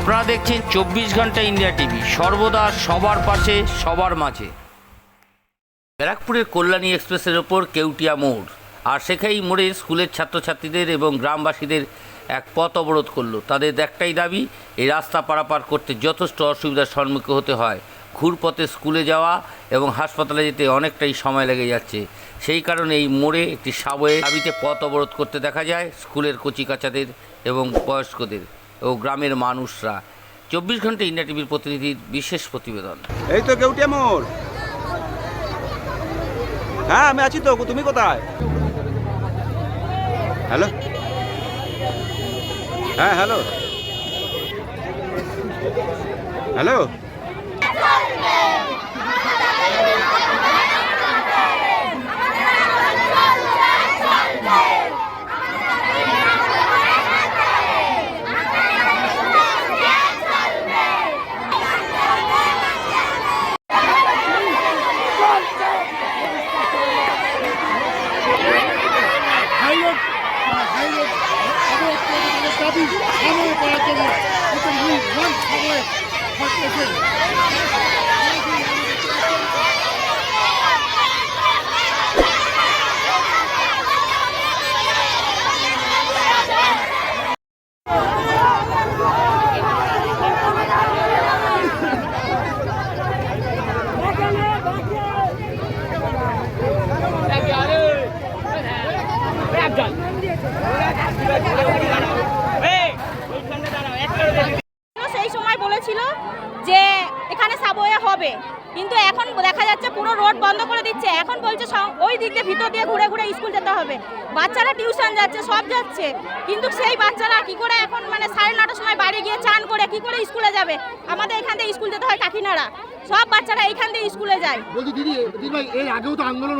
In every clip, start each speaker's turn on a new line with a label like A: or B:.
A: আপনারা দেখছেন চব্বিশ ঘণ্টা ইন্ডিয়া টিভি। সর্বদা সবার পাশে, সবার মাঝে। ব্যারাকপুরের কল্যাণী এক্সপ্রেসের ওপর কেউটিয়া মোড়। আর সেখানেই মোড়ে স্কুলের ছাত্রছাত্রীদের এবং গ্রামবাসীদের এক পথ অবরোধ করল। তাদের একটাই দাবি, এই রাস্তা পারাপার করতে যথেষ্ট অসুবিধার সম্মুখীন হতে হয়। ঘুরপথে স্কুলে যাওয়া এবং হাসপাতালে যেতে অনেকটাই সময় লেগে যাচ্ছে। সেই কারণে এই মোড়ে একটি সাবয়ে দাবিতে পথ অবরোধ করতে দেখা যায় স্কুলের কচিকাচাদের এবং বয়স্কদের। ও গ্রামের মানুষরা। চব্বিশ ঘণ্টা ইন্ডিয়া টিভির প্রতিনিধির বিশেষ প্রতিবেদন।
B: এই তো কেউটিয়া মোড় হ্যাঁ আমি আছি তো, তুমি কোথায়? হ্যালো? হ্যাঁ হ্যালো? হ্যালো?
C: হাইরোড অবরোধ দাবি সময় করার জন্য নতুন রুল ওয়ান সময় থাকতেছে
D: সেই বলেছিল যে এখানে সাবওয়ে হবে। কিন্তু এখন দেখা যাচ্ছে পুরো রোড বন্ধ করে দিচ্ছে। এখন বলছে ওই দিক দিয়ে ভিতর দিয়ে ঘুরে ঘুরে স্কুল যেতে হবে। বাচ্চারা টিউশন যাচ্ছে সব যাচ্ছে। কিন্তু সেই বাচ্চারা কি করে এখন মানে সাড়ে নটার সময় বাড়ি গিয়ে চান করে কি করে স্কুলে যাবে? আমাদের এখান থেকে স্কুল যেতে হয় কাকিনাড়া। সব বাচ্চারা এইখান থেকে স্কুলে যায়।
C: বলছি দিদি দিদি ভাই এর আগেও তো আন্দোলন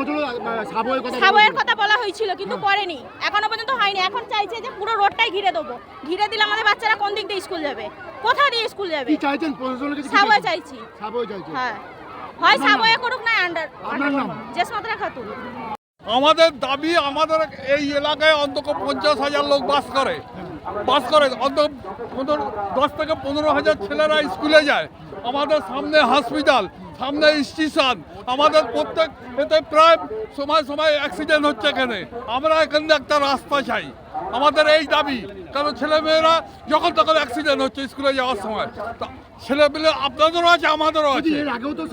C: সাবয়ের কথা
D: সাবওয়ের কথা বলা হয়েছিল কিন্তু করেনি। এখনও পর্যন্ত হয়নি। এখন চাইছে যে পুরো রোডটাই ঘিরে দেবো। ঘিরে দিলে আমাদের বাচ্চারা কোন দিক দিয়ে স্কুল যাবে? কোথা দিয়ে স্কুল যাবে?
C: কি চাইছেন? প্রশাসনের কাছে
D: সাবওয়ে? চাইছি।
C: সাবয়ে চাইছি
D: হ্যাঁ। হয় সাবওয়ে করুক না আন্ডার
C: আপনার নাম?
D: জেসমাত্রা খাতুন।
E: আমাদের দাবি আমাদের এই এলাকায় অন্তত পঞ্চাশ হাজার লোক বাস করে। বাস করে। অন্তত পনেরো দশ থেকে পনেরো হাজার ছেলেরা স্কুলে যায়। আমাদের সামনে হসপিটাল সামনে স্টেশন আমাদের প্রত্যেক এতে প্রায় সময় সময় অ্যাক্সিডেন্ট হচ্ছে এখানে। আমরা এখানে একটা রাস্তা চাই। আমাদের এই দাবি কারণ ছেলেমেয়েরা যখন তখন অ্যাক্সিডেন্ট হচ্ছে স্কুলে যাওয়ার সময়। ছেলেমেয়ে আপনাদেরও আছে আমাদেরও আছে।
C: আগেও তো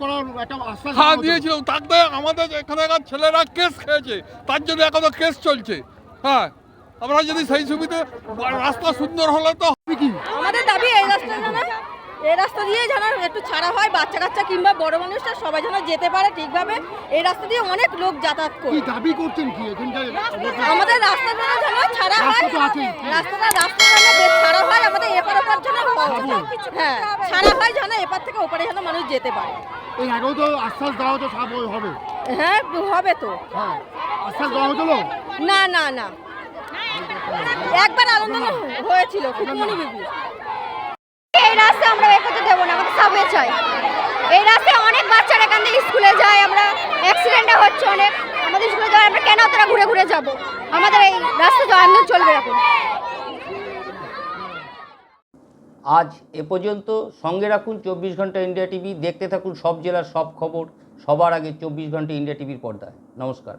C: করার একটা
E: হ্যাঁ। দিয়েছিল। তাতে আমাদের এখানকার ছেলেরা কেস খেয়েছে। তার জন্য এখনও কেস চলছে। হ্যাঁ আমরা যদি সেই সুবিধে রাস্তা সুন্দর হলে তো
C: আপনি কি
D: আমাদের দাবি এই রাস্তা না এই রাস্তা দিয়ে যেন একটু ছাড়া হয় বাচ্চা কাচ্চা কিংবা বড় মানুষরা সবাই যেন যেতে পারে ঠিকভাবে এই রাস্তা দিয়ে অনেক লোক যাতায়াত
C: কি
D: করে
C: দাবি করছেন কি
D: আমাদের রাস্তাটা যেন ছাড়া হয়
C: রাস্তা তো
D: রাস্তাটা রাস্তা যেন ছাড়া হয় আমাদের এপার ওপার যেন হ্যাঁ ছাড়া হয় যেন এপার থেকে ওপারে যেন মানুষ যেতে পারে।
C: এর আগেও তো আশ্বাস দেওয়া সাবয়ে হবে।
D: হ্যাঁ হবে তো।
C: হ্যাঁ আশ্বাস দেওয়া হতো
D: না? না না একবার আনন্দ হয়েছিল খুকুমনি বিবি
F: এই রাস্তা আমরা এ করতে দেবো না, আমাদের সাবওয়ে চাই। এই রাস্তায় অনেক বাচ্চারা এখান থেকে স্কুলে যায়, আমরা অ্যাক্সিডেন্টও হচ্ছে অনেক। আমাদের স্কুলে যাওয়ার আমরা কেন অতটা ঘুরে ঘুরে যাব? আমাদের এই রাস্তা আন্দোলন চলবে এখন।
A: আজ এ পর্যন্ত সঙ্গে রাখুন চব্বিশ ঘণ্টা ইন্ডিয়া টিভি। দেখতে থাকুন সব জেলার সব খবর। সবার আগে চব্বিশ ঘণ্টা ইন্ডিয়া টিভির পর্দায়। নমস্কার।